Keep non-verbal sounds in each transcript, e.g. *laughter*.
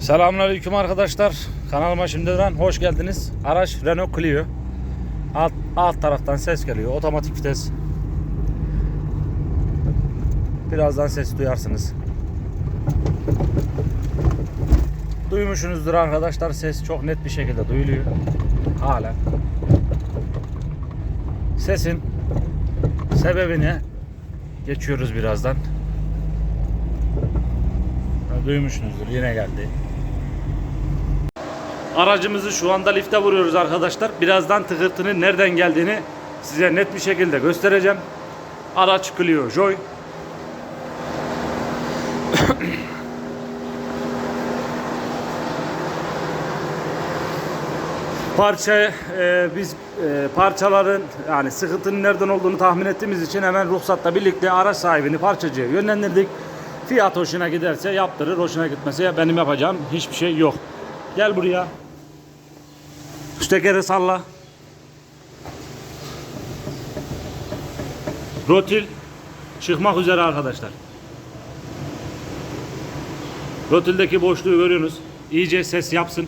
Selamünaleyküm arkadaşlar. Kanalıma şimdiden hoş geldiniz. Araç Renault Clio. Alt, alt taraftan ses geliyor. Otomatik vites. Birazdan ses duyarsınız. Duymuşsunuzdur arkadaşlar. Ses çok net bir şekilde duyuluyor. Hala. Sesin sebebini geçiyoruz birazdan. Duymuşsunuzdur. Yine geldi. Aracımızı şu anda lifte vuruyoruz arkadaşlar. Birazdan tıkırtının nereden geldiğini size net bir şekilde göstereceğim. Araç Clio Joy. *coughs* Parça e, biz e, parçaların yani sıkıntının nereden olduğunu tahmin ettiğimiz için hemen ruhsatla birlikte araç sahibini parçacıya yönlendirdik. Fiyat hoşuna giderse yaptırır, hoşuna gitmese benim yapacağım hiçbir şey yok. Gel buraya. Şu tekeri salla. Rotil çıkmak üzere arkadaşlar. Rotildeki boşluğu görüyorsunuz. İyice ses yapsın.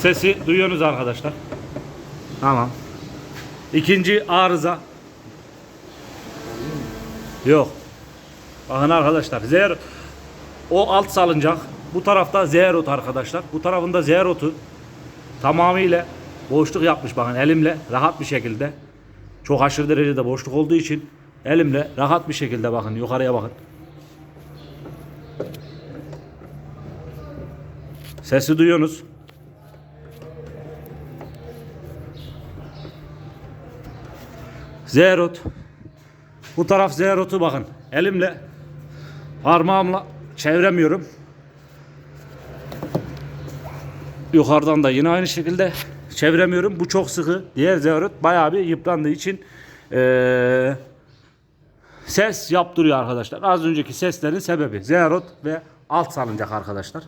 Sesi duyuyorsunuz arkadaşlar. Tamam. İkinci arıza. Yok. Bakın arkadaşlar. Zero. O alt salıncak. Bu tarafta Zerot arkadaşlar. Bu tarafında Zerot'u tamamıyla boşluk yapmış bakın elimle rahat bir şekilde. Çok aşırı derecede boşluk olduğu için elimle rahat bir şekilde bakın yukarıya bakın. Sesi duyuyorsunuz. Zerot. Bu taraf Zerot'u bakın. Elimle parmağımla çeviremiyorum. Yukarıdan da yine aynı şekilde çeviremiyorum. Bu çok sıkı. Diğer Zerot bayağı bir yıprandığı için eee, ses yaptırıyor arkadaşlar. Az önceki seslerin sebebi Zerot ve alt salıncak arkadaşlar.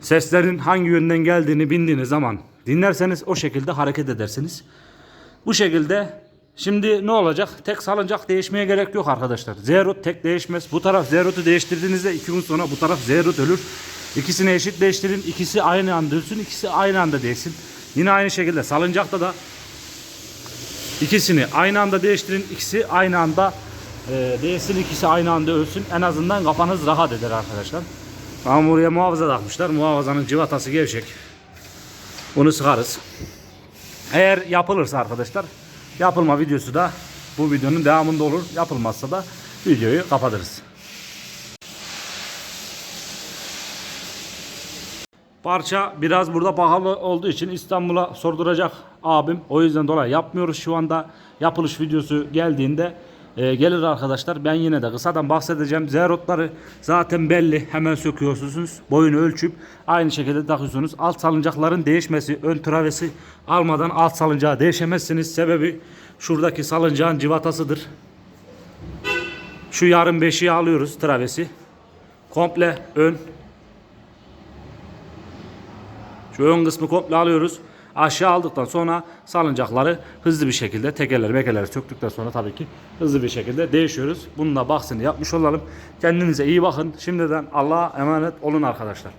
Seslerin hangi yönden geldiğini bildiğiniz zaman dinlerseniz o şekilde hareket edersiniz. Bu şekilde şimdi ne olacak? Tek salıncak değişmeye gerek yok arkadaşlar. Zerot tek değişmez. Bu taraf Zerot'u değiştirdiğinizde iki gün sonra bu taraf Zerot ölür. İkisini eşit değiştirin. İkisi aynı anda ölsün. ikisi aynı anda değişsin. Yine aynı şekilde salıncakta da ikisini aynı anda değiştirin. İkisi aynı anda e, değişsin. ikisi aynı anda ölsün. En azından kafanız rahat eder arkadaşlar. Ama buraya muhafaza takmışlar. Muhafazanın civatası gevşek. Bunu sıkarız. Eğer yapılırsa arkadaşlar yapılma videosu da bu videonun devamında olur. Yapılmazsa da videoyu kapatırız. Parça biraz burada pahalı olduğu için İstanbul'a sorduracak abim. O yüzden dolayı yapmıyoruz şu anda. Yapılış videosu geldiğinde e, gelir arkadaşlar. Ben yine de kısadan bahsedeceğim. Zerotları zaten belli. Hemen söküyorsunuz. Boyunu ölçüp aynı şekilde takıyorsunuz. Alt salıncakların değişmesi, ön travesi almadan alt salıncağı değişemezsiniz. Sebebi şuradaki salıncağın civatasıdır. Şu yarım beşiği alıyoruz travesi. Komple ön şu ön kısmı komple alıyoruz. Aşağı aldıktan sonra salıncakları hızlı bir şekilde tekerleri mekerleri söktükten sonra tabii ki hızlı bir şekilde değişiyoruz. Bunun da bahsini yapmış olalım. Kendinize iyi bakın. Şimdiden Allah'a emanet olun arkadaşlar.